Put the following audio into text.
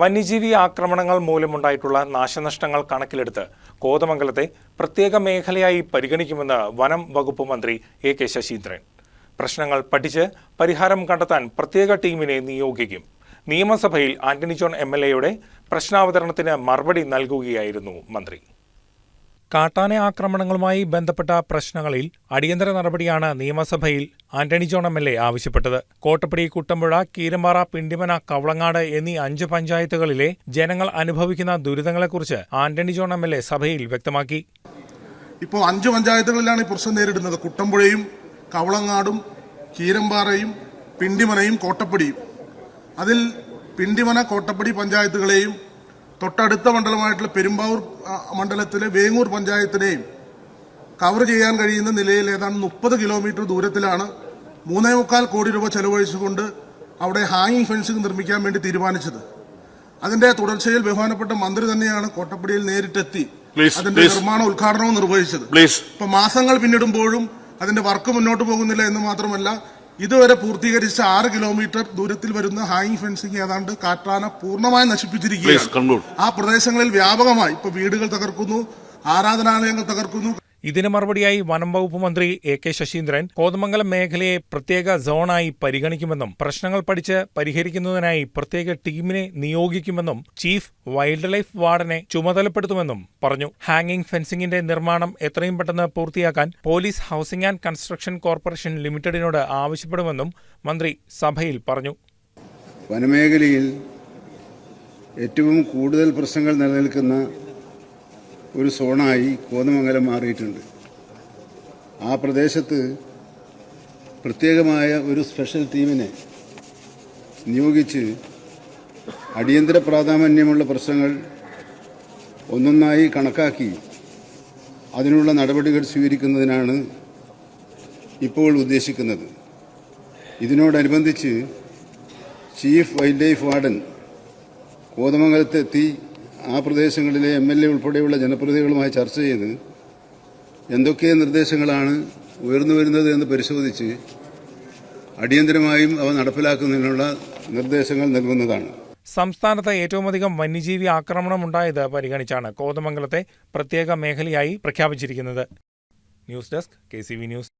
വന്യജീവി ആക്രമണങ്ങൾ മൂലമുണ്ടായിട്ടുള്ള നാശനഷ്ടങ്ങൾ കണക്കിലെടുത്ത് കോതമംഗലത്തെ പ്രത്യേക മേഖലയായി പരിഗണിക്കുമെന്ന് വനം വകുപ്പ് മന്ത്രി എ കെ ശശീന്ദ്രൻ. പ്രശ്നങ്ങൾ പഠിച്ച് പരിഹാരം കണ്ടെത്താൻ പ്രത്യേക ടീമിനെ നിയോഗിക്കും. നിയമസഭയിൽ ആന്റണി ജോൺ എം എൽ എയുടെ പ്രശ്നാവതരണത്തിന് മറുപടി നൽകുകയായിരുന്നു മന്ത്രി. കാട്ടാന ആക്രമണങ്ങളുമായി ബന്ധപ്പെട്ട പ്രശ്നങ്ങളിൽ അടിയന്തര നടപടിയാണ് നിയമസഭയിൽ Antony John M L A ആവശ്യപ്പെട്ടത്. കോട്ടപ്പടി കുട്ടമ്പുഴ കീരമ്പാറ പിണ്ടിമന കവളങ്ങാട് എന്നീ അഞ്ച് പഞ്ചായത്തുകളിലെ ജനങ്ങൾ അനുഭവിക്കുന്ന ദുരിതങ്ങളെക്കുറിച്ച് Antony John M L A സഭയിൽ വ്യക്തമാക്കി. ഇപ്പോൾ അഞ്ച് പഞ്ചായത്തുകളിലാണ് ഈ പ്രശ്നം നേരിടുന്നത്. കുട്ടമ്പുഴയും കവളങ്ങാടും കീരമ്പാറയും പിണ്ടിമനയും കോട്ടപ്പടിയും. അതിൽ പിണ്ടിമന കോട്ടപ്പടി പഞ്ചായത്തുകളെയും തൊട്ടടുത്ത മണ്ഡലമായിട്ടുള്ള പെരുമ്പാവൂർ മണ്ഡലത്തിലെ വേങ്ങൂർ പഞ്ചായത്തിനെയും കവർ ചെയ്യാൻ കഴിയുന്ന നിലയിൽ ഏതാണ്ട് മുപ്പത് കിലോമീറ്റർ ദൂരത്തിലാണ് മൂന്നേ മുക്കാൽ കോടി രൂപ ചെലവഴിച്ചുകൊണ്ട് അവിടെ ഹാങ്ങിങ് ഫെൻസിംഗ് നിർമ്മിക്കാൻ വേണ്ടി തീരുമാനിച്ചത്. അതിന്റെ തുടർച്ചയിൽ ബഹുമാനപ്പെട്ട മന്ത്രി തന്നെയാണ് കോട്ടപ്പടിയിൽ നേരിട്ടെത്തി അതിന്റെ. നിർമ്മാണ ഉദ്ഘാടനവും നിർവഹിച്ചത്. ഇപ്പൊ മാസങ്ങൾ പിന്നിടുമ്പോഴും അതിന്റെ വർക്ക് മുന്നോട്ട് പോകുന്നില്ല എന്ന് മാത്രമല്ല ഇതുവരെ പൂർത്തീകരിച്ച ആറ് കിലോമീറ്റർ ദൂരത്തിൽ വരുന്ന ഹാങ്ങിങ് ഫെൻസിംഗ് ഏതാണ്ട് കാട്ടാന പൂർണമായി നശിപ്പിച്ചിരിക്കുകയാണ്. ആ പ്രദേശങ്ങളിൽ വ്യാപകമായി ഇപ്പൊ വീടുകൾ തകർക്കുന്നു ആരാധനാലയങ്ങൾ തകർക്കുന്നു. ഇതിന് മറുപടിയായി വനം വകുപ്പ് മന്ത്രി എ കെ ശശീന്ദ്രൻ കോതമംഗലം മേഖലയെ പ്രത്യേക സോണായി പരിഗണിക്കുമെന്നും പ്രശ്നങ്ങൾ പഠിച്ച് പരിഹരിക്കുന്നതിനായി പ്രത്യേക ടീമിനെ നിയോഗിക്കുമെന്നും ചീഫ് വൈൽഡ് ലൈഫ് വാർഡനെ ചുമതലപ്പെടുത്തുമെന്നും പറഞ്ഞു. ഹാങ്ങിംഗ് ഫെൻസിംഗിന്റെ നിർമ്മാണം എത്രയും പെട്ടെന്ന് പൂർത്തിയാക്കാൻ police housing and construction corporation ലിമിറ്റഡിനോട് ആവശ്യപ്പെടുമെന്നും മന്ത്രി സഭയിൽ പറഞ്ഞു. വനമേഖലയിൽ ഏറ്റവും കൂടുതൽ പ്രശ്നങ്ങൾ നിലനിൽക്കുന്ന ഒരു സോണായി കോതമംഗലം മാറിയിട്ടുണ്ട്. ആ പ്രദേശത്ത് പ്രത്യേകമായ ഒരു സ്പെഷ്യൽ ടീമിനെ നിയോഗിച്ച് അടിയന്തര പ്രാധാന്യമുള്ള പ്രശ്നങ്ങൾ ഒന്നൊന്നായി കണക്കാക്കി അതിനുള്ള നടപടികൾ സ്വീകരിക്കുന്നതിനാണ് ഇപ്പോൾ ഉദ്ദേശിക്കുന്നത്. ഇതിനോടനുബന്ധിച്ച് ചീഫ് വൈൽഡ് ലൈഫ് വാർഡൻ കോതമംഗലത്തെത്തി ആ പ്രദേശങ്ങളിലെ എം എൽ എ ഉൾപ്പെടെയുള്ള ജനപ്രതിനിധികളുമായി ചർച്ച ചെയ്ത് എന്തൊക്കെ നിർദ്ദേശങ്ങളാണ് ഉയർന്നു വരുന്നത് എന്ന് പരിശോധിച്ച് അടിയന്തരമായും അവ നടപ്പിലാക്കുന്നതിനുള്ള നിർദ്ദേശങ്ങൾ നൽകുന്നതാണ്. സംസ്ഥാനത്ത് ഏറ്റവുമധികം വന്യജീവി ആക്രമണമുണ്ടായത് പരിഗണിച്ചാണ് കോതമംഗലത്തെ പ്രത്യേക മേഖലയായി പ്രഖ്യാപിച്ചിരിക്കുന്നത്. News desk K news.